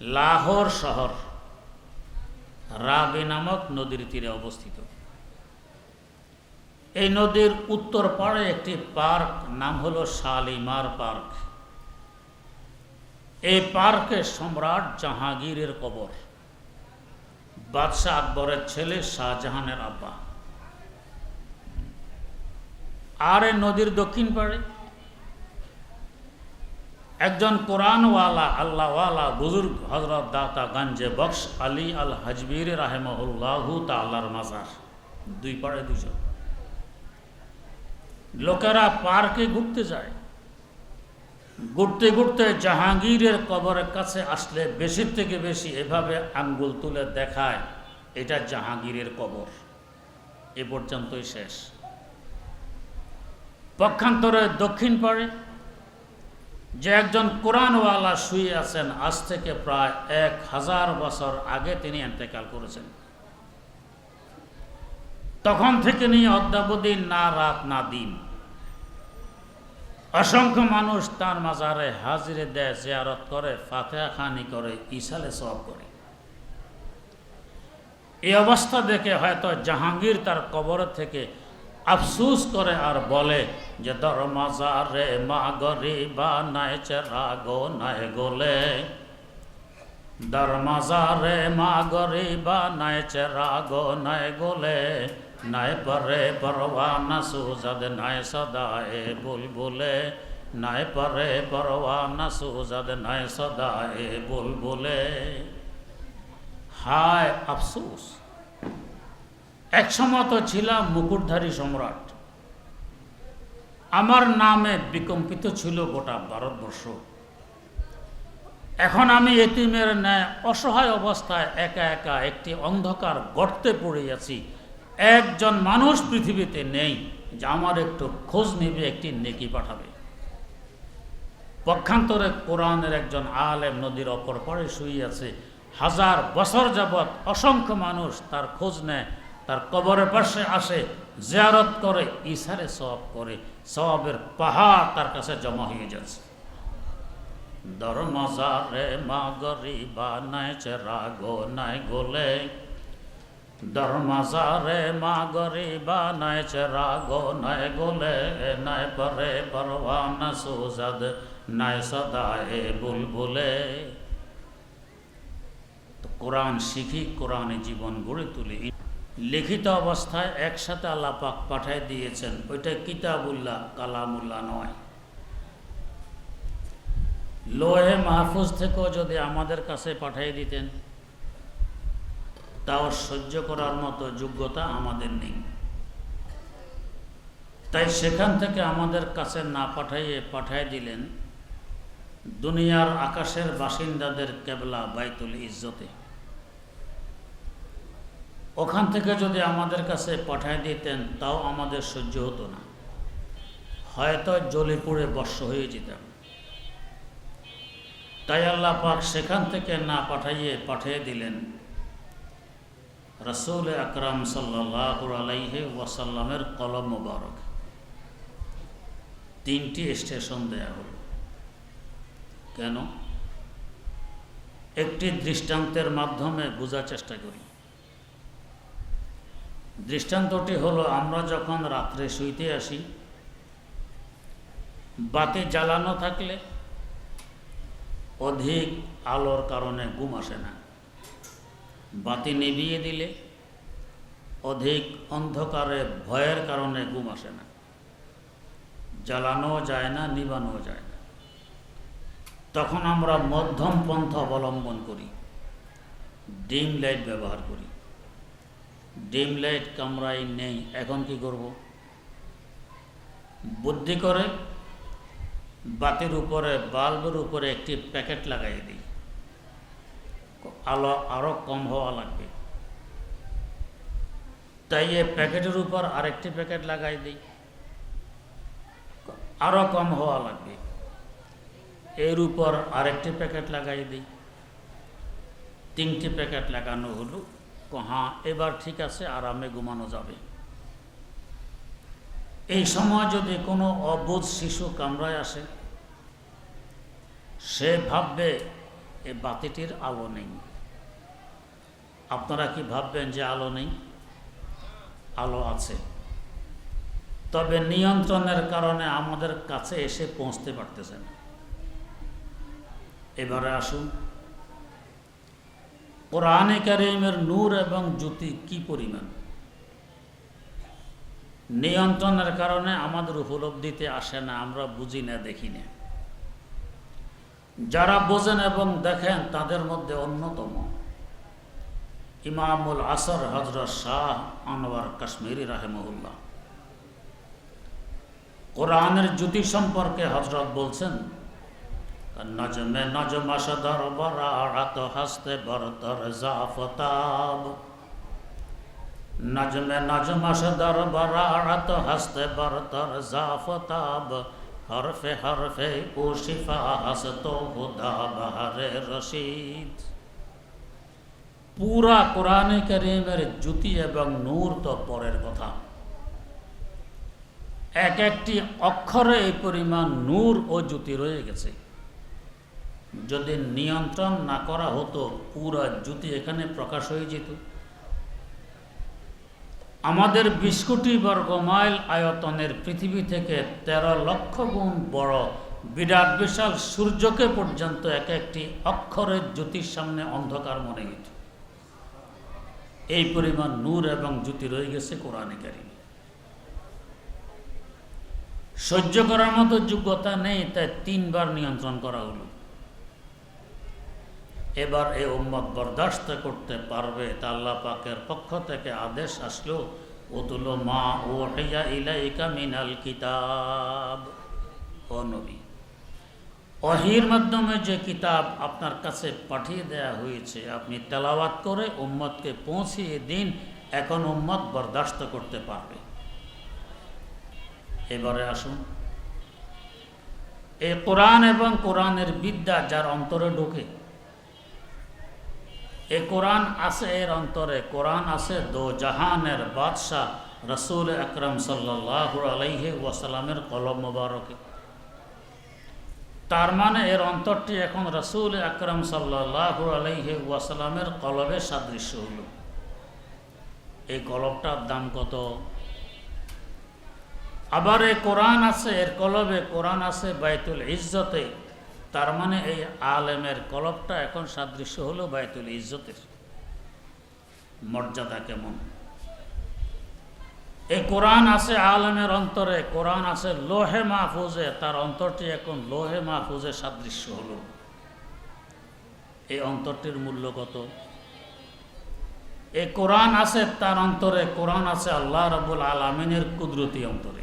লাহোর শহর, রাবি নামক নদীর তীরে অবস্থিত। এই নদীর উত্তর পাড়ে একটি পার্ক, নাম হলো শালিমার পার্ক। এই পার্কে সম্রাট জাহাঙ্গীরের কবর। বাদশাহ আকবরের ছেলে শাহজাহানের আব্বা। আর এই নদীর দক্ষিণ পাড়ে একজন কোরআনওয়ালা, আল্লাহওয়ালা বুজুর্গ হজরত দাতা গঞ্জে বক্স আলী আল হাজবির রাহেমহুল্লাহু তাল্লার মাজার। দুই পাড়ে দুজন লোকেরা পার্কে ঘুরতে যায়। ঘুরতে ঘুরতে জাহাঙ্গীরের কবরের কাছে আসলে বেশির থেকে বেশি এভাবে আঙ্গুল তুলে দেখায়, এটা জাহাঙ্গীরের কবর। এ পর্যন্তই শেষ। পক্ষান্তরে দক্ষিণ পাড়ে যে একজন কোরআনওয়ালা শুয়ে আছেন, আজ থেকে প্রায় এক হাজার বছর আগে তিনি এন্তেকাল করেছেন। তখন থেকে নিয়ে অদ্যাবধি না রাত, না দিন। অসংখ্য মানুষ তার মাজারে হাজিরে দেয়, জিয়ারত করে, ফাতেহা খানি করে ইসালে সব করে। এই অবস্থা দেখে হয়তো জাহাঙ্গীর তার কবর থেকে আফসুস করে আর বলে যে দর মাজারে মা গরিবা নাই চেরা গো নাই গোলে। মাজারে মা গরিবা নাই চেরা গো নাই গোলে। নাই পরে পরওয়ানা সুজদ নাই সদায়ে বুলবুলে। নাই পরে পরওয়ানা সুজদ নাই সদায়ে বুলবুলে। হায় আফসোস। একসময় তো ছিলাম মুকুটধারী সম্রাট। আমার নামে বিকম্পিত ছিল গোটা ভারতবর্ষ। এখন আমি এতিমের ন্যায় অসহায় অবস্থায় একা একা একটি অন্ধকার গর্তে পড়ে আছি। একজন মানুষ পৃথিবীতে নেই, যে আমার একটু খোঁজ নেবে, একটি নেকি পাঠাবে। পক্ষান্তরে কোরআনের একজন আলেম নদীর অপর পরে শুয়ে আছে। হাজার বছর যাবৎ অসংখ্য মানুষ তার খোঁজ নেয় তার কবরের পাশে আসে, জিয়ারত করে ইসারে সব করে সবের পাহাড় তার কাছে জমা হয়ে যাচ্ছে। দর মজারে মা গরিবা নাই চেরা গো নাই গোলে। দর মজারে মা গরিবা নাই চেরা গো নাই গোলে। নাই পরে পরওয়ানা সুজাদ, নাই সদায়ে বুলবুলে। কোরআন শিখি, কোরআনে জীবন গড়ে তুলি। লিখিত অবস্থায় একসাথে আল্লাহ পাক পাঠায় দিয়েছেন। ওইটা কিতাবুল্লাহ, কালামুল্লাহ নয়। লোহে মাহফুজ থেকেও যদি আমাদের কাছে পাঠিয়ে দিতেন, তাও সহ্য করার মতো যোগ্যতা আমাদের নেই। তাই সেখান থেকে আমাদের কাছে না পাঠাইয়ে পাঠাই দিলেন দুনিয়ার আকাশের বাসিন্দাদের কেবলা বাইতুল ইজ্জতে। ওখান থেকে যদি আমাদের কাছে পাঠায় দিতেন, তাও আমাদের সহ্য হতো না। হয়তো জ্বলে পড়ে বর্ষ হয়ে যেতাম তাই আল্লাহ পাক সেখান থেকে না পাঠাইয়ে পাঠিয়ে দিলেন। রসুল আকরাম সাল্লাহ আলাইহে ওয়াসাল্লামের কলম মুবারক। তিনটি স্টেশন দেয়া হল। কেন? একটি দৃষ্টান্তের মাধ্যমে বোঝার চেষ্টা করি। দৃষ্টান্তটি হলো, আমরা যখন রাত্রে শুইতে আসি, বাতি জ্বালানো থাকলে অধিক আলোর কারণে ঘুম আসে না। বাতি নিভিয়ে দিলে অধিক অন্ধকারে, ভয়ের কারণে ঘুম আসে না। জ্বালানো যায় না নিবানো যায় না। তখন আমরা মধ্যম পন্থা অবলম্বন করি। ডিম লাইট ব্যবহার করি। ডিম লাইট কামরাই নেই, এখন কি করব? বুদ্ধি করে বাতির উপরে, বাল্বের উপরে একটি প্যাকেট লাগাই দিই। আলো আরও কম হওয়া লাগবে। তাই এই প্যাকেটের উপর আরেকটি প্যাকেট লাগাই দিই। আরও কম হওয়া লাগবে। এর উপর আরেকটি প্যাকেট লাগাই দিই। তিনটি প্যাকেট লাগানো হলো। হ্যাঁ এবার ঠিক আছে, আরামে ঘুমানো যাবে। এই সময় যদি কোনো অবোধ শিশু কামরায় আসে, সে ভাববে, এ বাতিটির আলো নেই। আপনারা কি ভাববেন যে আলো নেই? আলো আছে। তবে নিয়ন্ত্রণের কারণে আমাদের কাছে এসে পৌঁছতে পারতেছে না। এবারে আসুন। কোরআনে কারিমের নূর এবং জ্যোতি কি পরিমাণ? নিয়ন্ত্রণের কারণে আমাদের উপলব্ধিতে আসে না, আমরা বুঝি না, দেখি না। যারা বোঝেন এবং দেখেন, তাদের মধ্যে অন্যতম ইমামুল আসর হজরত শাহ আনোয়ার কাশ্মীরি রাহেমহুল্লাহ। কোরআনের জ্যোতি সম্পর্কে হজরত বলছেন নজমে নজম সদর বরাত হস্তে বরতর জাফতাব নজমে নজম সদর বরাত হস্তে বরতর জাফতাব হরফে হরফে ও শিফা হসত হুদা বাহারে রশিদ পুরা কোরআনে করিমের জ্যোতি এবং নূর তো পরের কথা। এক একটি অক্ষরে এই পরিমাণ নূর ও জ্যোতি রয়ে গেছে। যদি নিয়ন্ত্রণ না করা হতো, পুরা জ্যোতি এখানে প্রকাশ হয়ে যেত। আমাদের বিশ কোটি বর্গ মাইল আয়তনের পৃথিবী থেকে তেরো লক্ষ গুণ বড় বিরাট বিশাল সূর্যকে পর্যন্ত এক একটি অক্ষরের জ্যোতির সামনে অন্ধকার মনে হইত। এই পরিমাণ নূর এবং জ্যোতি রয়ে গেছে কোরআনে সহ্য করার মতো যোগ্যতা নেই, তাই তিনবার নিয়ন্ত্রণ করা হলো। এবার এই উম্মত বরদাস্ত করতে পারবে তা আল্লাহ পাকের পক্ষ থেকে আদেশ আসলো ওতুলো মা ও হেয়া ইলাইকা মিনাল কিতাব। ও নবী, অহির মাধ্যমে যে কিতাব আপনার কাছে পাঠিয়ে দেয়া হয়েছে, আপনি তেলাওয়াত করে উম্মতকে পৌঁছিয়ে দিন, এখন উম্মত বরদাস্ত করতে পারবে। এবারে আসুন এই কোরআন এবং কোরআনের বিদ্যা যার অন্তরে ঢোকে এ কোরআন আছে এর অন্তরে, কোরআন আছে দো জাহানের বাদশাহ রসুল আকরম সাল্লাহ আলাইহে ওয়াসালামের কলম মোবারকে। তার মানে এর অন্তরটি এখন রসুল আকরম সাল্লাহ আলাইহে ওয়াসালামের কলবের সাদৃশ্য হল। এই কলবটার দাম কত? আবার এ কোরআন আছে, এর কলবে কোরআন আছে বাইতুল ইজ্জতে। তার মানে এই আলেমের কলবটা এখন সাদৃশ্য হলো বাইতুল ইজ্জতের। মর্যাদা কেমন? এই কোরআন আছে আলেমের অন্তরে, কোরআন আছে লোহে মাহফুজে, তার অন্তরটি এখন লোহে মাহফুজে সাদৃশ্য হল। এই অন্তরটির মূল্য কত? এই কোরআন আছে তার অন্তরে, কোরআন আছে আল্লাহ রবুল আলমিনের কুদরতি অন্তরে।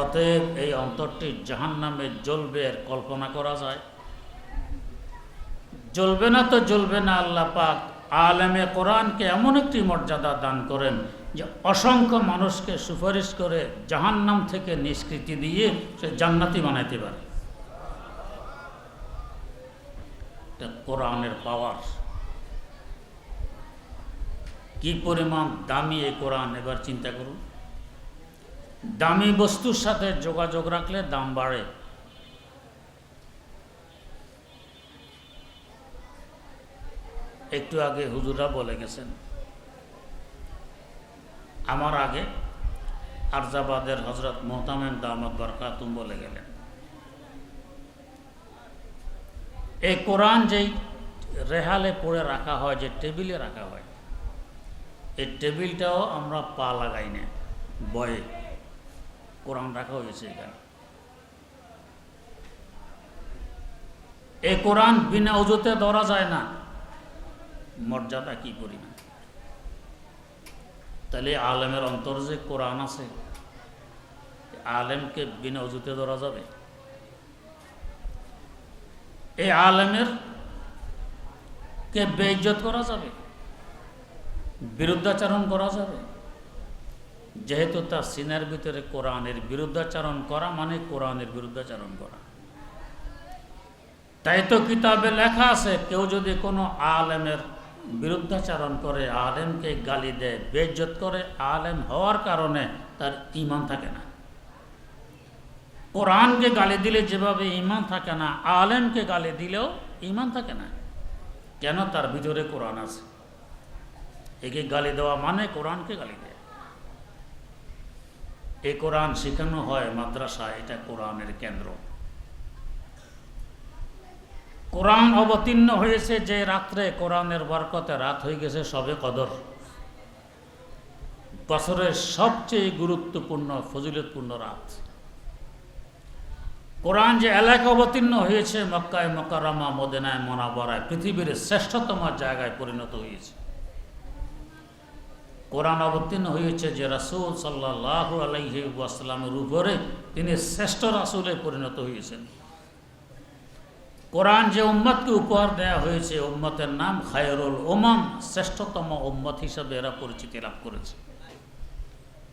অতএব এই অন্তরটি জাহান নামে জ্বলবে এর কল্পনা করা যায়। জ্বলবে না তো জ্বলবে না আল্লাহ পাক। আলেমে কোরআনকে এমন একটি মর্যাদা দান করেন যে অসংখ্য মানুষকে সুপারিশ করে জাহান্নাম থেকে নিষ্কৃতি দিয়ে সে জান্নাতি বানাইতে পারে। কোরআনের পাওয়ার। কি পরিমাণ দামি এই কোরআন, এবার চিন্তা করুন। দামি বস্তুর সাথে যোগাযোগ রাখলে দাম বাড়ে। একটু আগে হুজুরা বলে গেছেন, আমার আগে আরজাবাদের হজরত মোহতামেম দামদ বরকাতুম বলে গেলেন। এই কোরআন যেই রেহালে পড়ে রাখা হয়, যে টেবিলে রাখা হয় এই টেবিলটাও আমরা পা লাগাই না, বয়ে। কোরআন রাখা হয়েছে এখানে। এই কোরআন বিনা উজুতে ধরা যায় না। মর্যাদা কি করি না তাহলে আলেমের অন্তর যে কোরআন আছে আলেমকে বিনা উজুতে ধরা যাবে? এই আলেমের কে বেইজ্জত করা যাবে? বিরুদ্ধাচারণ করা যাবে? যেহেতু তার সিনার ভিতরে কোরআনের বিরুদ্ধাচারণ করা মানে কোরআনের বিরুদ্ধাচারণ করা। তাই তো কিতাবে লেখা আছে, কেউ যদি কোনো আলেমের বিরুদ্ধাচারণ করে, আলেমকে গালি দেয় বেজ্জত করে, আলেম হওয়ার কারণে তার ইমান থাকে না। কোরআনকে গালি দিলে যেভাবে ইমান থাকে না, আলেমকে গালি দিলেও ইমান থাকে না। কেন? তার ভিতরে কোরআন আছে। একে গালি দেওয়া মানে কোরআনকে গালি দেয় এই কোরআন শেখানো হয় মাদ্রাসা এটা কোরআনের কেন্দ্র। কোরআন অবতীর্ণ হয়েছে যে রাত্রে কোরআনের বরকতে রাত হয়ে গেছে, সবে কদর। বছরের সবচেয়ে গুরুত্বপূর্ণ, ফজিলতপূর্ণ রাত। কোরআন যে এলাকা অবতীর্ণ হয়েছে, মক্কায় মক্কারামা মদিনায় মনাবরায়, পৃথিবীর শ্রেষ্ঠতম জায়গায় পরিণত হয়েছে। কোরআন অবতীর্ণ হয়েছে যে রাসুল সাল্লাহ আলাইহি উপরে তিনি শ্রেষ্ঠ রাসুলে পরিণত হয়েছেন। কোরআন যে উম্মতকে উপহার দেওয়া হয়েছে, উম্মতের নাম খায়রুল ওমাম শ্রেষ্ঠতম উম্মত হিসাবে এরা পরিচিতি লাভ করেছে।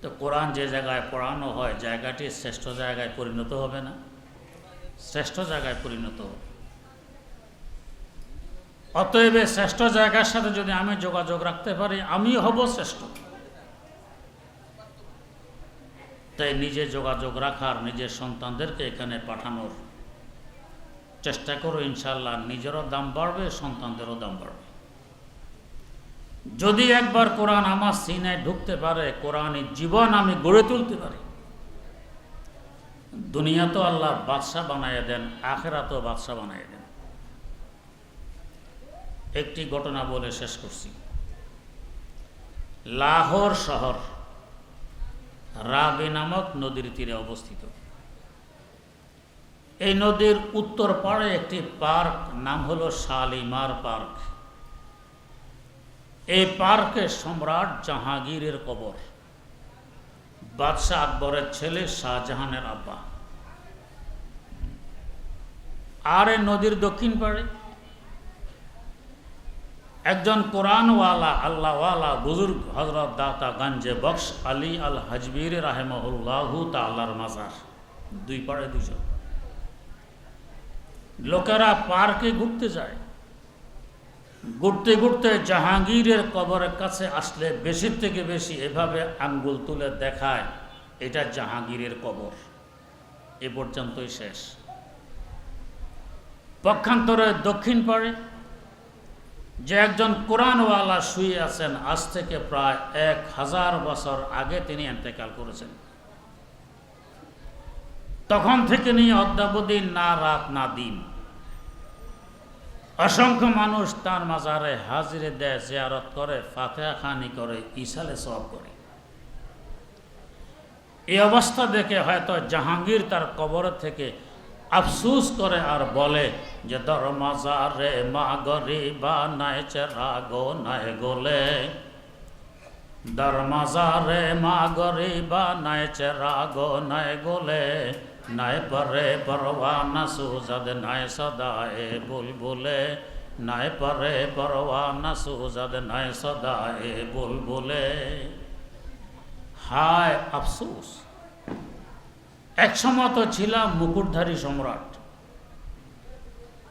তো কোরআন যে জায়গায় পড়ানো হয়, জায়গাটি শ্রেষ্ঠ জায়গায় পরিণত হবে না? শ্রেষ্ঠ জায়গায় পরিণত হবে। অতএব শ্রেষ্ঠ জায়গার সাথে যদি আমি যোগাযোগ রাখতে পারি, আমি হব শ্রেষ্ঠ। তাই নিজে যোগাযোগ রাখার, নিজের সন্তানদেরকে এখানে পাঠানোর চেষ্টা করো ইনশাল্লাহ নিজেরও দাম বাড়বে, সন্তানদেরও দাম বাড়বে। যদি একবার কোরআন আমার সিনায় ঢুকতে পারে কোরআনের জীবন আমি গড়ে তুলতে পারি। দুনিয়া তো আল্লাহ বাদশাহ বানাইয়া দেন আখেরা তো বাদশাহ বানাইয়া দেন। একটি ঘটনা বলে শেষ করছি। লাহোর শহর রাবি নামক নদীর তীরে অবস্থিত। এই নদীর উত্তর পাড়ে একটি পার্ক, নাম হলো শালিমার পার্ক। এই পার্কে সম্রাট জাহাঙ্গীরের কবর। বাদশাহ আকবরের ছেলে শাহজাহানের আব্বা। আর এই নদীর দক্ষিণ পাড়ে একজন কোরআনওয়ালা, আল্লাহওয়ালা বুজুর্গ হজরত দাতা গঞ্জে বক্স আলী আল হজবির রাহেমহুল্লাহু তাল্লার মাজার। দুই পাড়ে দুজন লোকেরা পার্কে ঘুরতে যায়। ঘুরতে ঘুরতে জাহাঙ্গীরের কবরের কাছে আসলে বেশির থেকে বেশি এভাবে আঙ্গুল তুলে দেখায়, এটা জাহাঙ্গীরের কবর। এ পর্যন্তই শেষ। পক্ষান্তরে দক্ষিণ পাড়ে যে একজন কোরআনওয়ালা শুয়ে আছেন, আজ থেকে প্রায় এক হাজার বছর আগে তিনি এন্তেকাল করেছেন। তখন থেকে নিয়ে অদ্যাবধি না রাত, না দিন। অসংখ্য মানুষ তার মাজারে হাজিরে দেয়, জিয়ারত করে, ফাতেহা খানি করে, ইসালে সব করে। এই অবস্থা দেখে হয়তো জাহাঙ্গীর তার কবর থেকে আফসুস করে আর বলে যে দর মাজারে মা গরিবা নাই চেরা গো নাই গোলে। দর মাজারে মা গরিবা নাই চেরা গো নাই গোলে। নাই পরে পরওয়ানা সুজদ নাই সদায়ে বুলবুলে। নাই পরে পরওয়ানা সুজদ নাই সদায়ে বুলবুলে। হায় আফসোস। একসময় তো ছিলাম মুকুটধারী সম্রাট।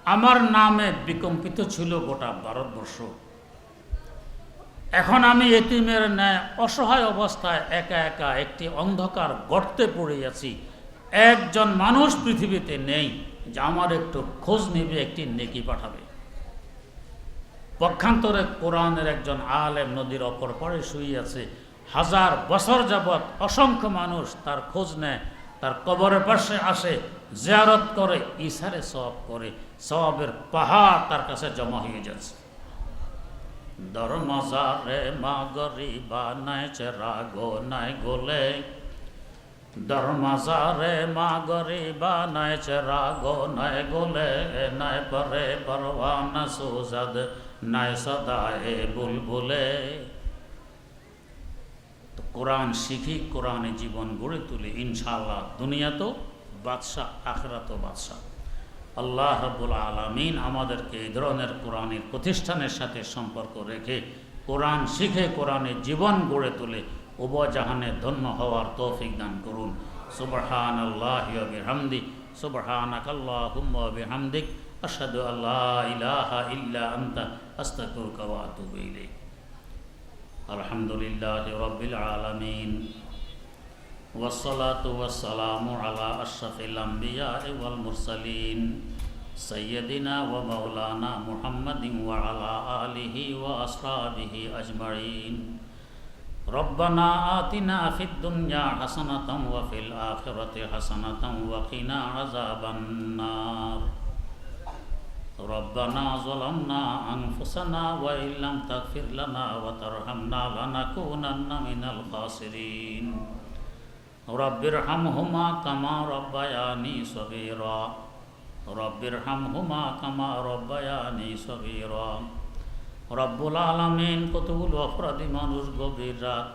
আমার নামে বিকম্পিত ছিল গোটা ভারতবর্ষ। এখন আমি এতিমের ন্যায় অসহায় অবস্থায় একা একা একটি অন্ধকার গর্তে পড়ে আছি। একজন মানুষ পৃথিবীতে নেই, যে আমার একটু খোঁজ নেবে, একটি নেকি পাঠাবে। পক্ষান্তরে কোরআনের একজন আলেম নদীর অপর পরে শুয়ে আছে। হাজার বছর যাবৎ অসংখ্য মানুষ তার খোঁজ নেয় তার কবরের পাশে আসে, জিয়ারত করে ইসারে সব করে। সবের পাহাড় তার কাছে জমা হয়ে যাচ্ছে। দর মজারে মা গরিবা নাই, চেরা গো নাই গোলে। দর মজারে মা গরিবা নাই, চেরা গো নাই গোলে। নাই পরে পরওয়ানা সুজাদ, নাই সদায়ে বুলবুলে। তো কোরআন শিখি, কোরআনে জীবন গড়ে তুলি। ইনশাআল্লাহ দুনিয়া তো বাদশাহ আখরা তো বাদশাহ। আল্লাহ রব্বুল আলমিন আমাদেরকে এই ধরনের কোরআনের প্রতিষ্ঠানের সাথে সম্পর্ক রেখে কোরআন শিখে, কোরআনে জীবন গড়ে তুলে উবজাহানে ধন্য হওয়ার তৌফিক দান করুন। সুবহান আল্লাহ বিহামদি সুবহান আকাল্লাহুম্মা বিহামদিক, আশহাদু ইলাহা ইল্লা আনতা, আস্তাগফিরুকা ওয়া الحمد لله رب العالمين والصلاة والسلام على أشرف الأنبياء والمرسلين سيدنا ومولانا محمد وعلى آله وأصحابه أجمعين ربنا آتنا في الدنيا حسنة وفي الآخرة حسنة وقنا عذاب النار ربنا ظلمنا أنفسنا وإن لم تغفر لنا وترحمنا لنكونن من الخاسرين رب ارحمهما كما ربياني صغيرا رب ارحمهما كما ربياني صغيرا রব্বুল আলমিন কতগুলো অপরাধী মানুষ গভীর রাত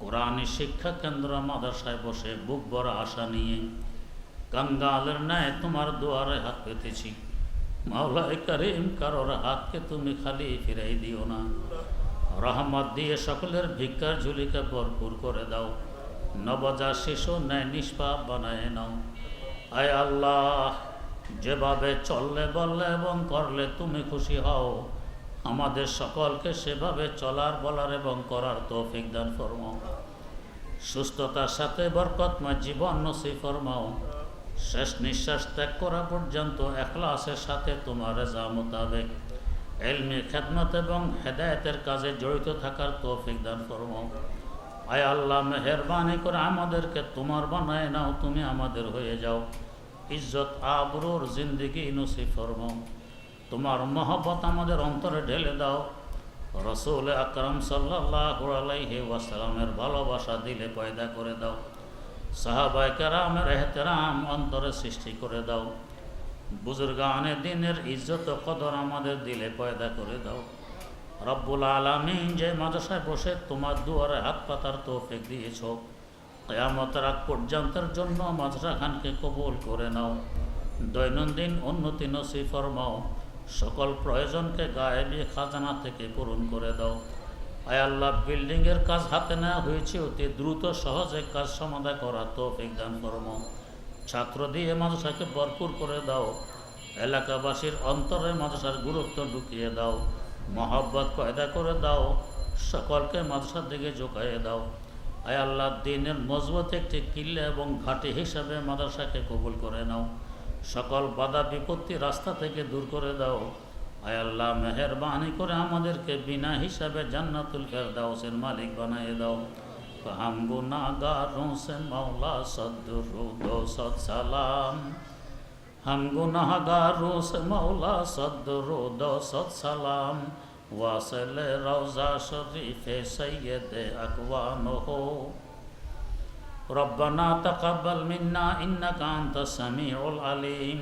কোরআনী শিক্ষা কেন্দ্র মাদ্রাসায় বসে বুক ভরা আশা নিয়ে কাঙ্গালের ন্যায় তোমার দুয়ারে হাত পেতেছি মাওলাই করিম, কারোর হাতকে তুমি খালি ফিরাই দিও না। রহমত দিয়ে সকলের ভিক্ষার ঝুলিকে ভরপুর করে দাও। নবজা শিশু ন্যায় নিষ্পাপ বানায় নাও। আয় আল্লাহ, যেভাবে চললে বললে এবং করলে তুমি খুশি হও। আমাদের সকলকে সেভাবে চলার, বলার এবং করার তৌফিক দান ফরমাও। সুস্থতার সাথে বরকতময় জীবন নসি ফরমাও। শেষ নিঃশ্বাস ত্যাগ করা পর্যন্ত এখলাসের সাথে তোমার রেজা মোতাবেক। এলমি খেদমত এবং হেদায়তের কাজে জড়িত থাকার তৌফিক দান ফরমাও আয় আল্লাহ, মেহরবানি করে আমাদেরকে তোমার বানায় নাও, তুমি আমাদের হয়ে যাও। ইজ্জত, আবরুর জিন্দিগি নসি ফরমাও তোমার মহব্বত আমাদের অন্তরে ঢেলে দাও। রসুল আকরম সাল্লাহ আলাইহি ওয়াসালামের ভালোবাসা দিলে পয়দা করে দাও। সাহাবাই কেরামের এহতেরাম অন্তরে সৃষ্টি করে দাও। বুজুর্গানে দিনের ইজ্জত কদর আমাদের দিলে পয়দা করে দাও। রব্বুল আলমিন যে মাদ্রাসায় বসে তোমার দুয়ারে হাত পাতার তৌফিক দিয়েছ, কেয়ামতের আগ পর্যন্তের জন্য মাদ্রাসা খানকে কবুল করে নাও। দৈনন্দিন উন্নতি নসি ফরমাও, সকল প্রয়োজনকে গায়েবী খাজানা থেকে পূরণ করে দাও। আয় আল্লাহ বিল্ডিংয়ের কাজ হাতে নেওয়া হয়েছে, অতি দ্রুত, সহজে কাজ সমাধান করা তৌফিক দান ফরমাও ছাত্র দিয়ে মাদ্রাসাকে ভরপুর করে দাও। এলাকাবাসীর অন্তরে মাদ্রাসার গুরুত্ব ঢুকিয়ে দাও। মহব্বত কয়দা করে দাও। সকলকে মাদ্রাসার দিকে ঝোঁকাইয়ে দাও। আয় আল্লাহ, দিনের মজবুত একটি কিল্লে এবং ঘাটি হিসাবে মাদ্রাসাকে কবুল করে নাও। সকল বাধা বিপত্তি রাস্তা থেকে দূর করে দাও। আয়াল্লাহ মেহরবানি করে আমাদেরকে বিনা হিসাবে জান্নাতুল ফেরদাউসের মালিক বানিয়ে দাও। হাম গুনাগারোঁ সে মৌলা সদ্দুরু দো সদ সালাম। হাম গুনাগারোঁ সে মৌলা সদ্দুরু দো সদ সালাম। واصل روزہ شریف سید اقوام ہو ربنا تقبل منا انك انت السميع العليم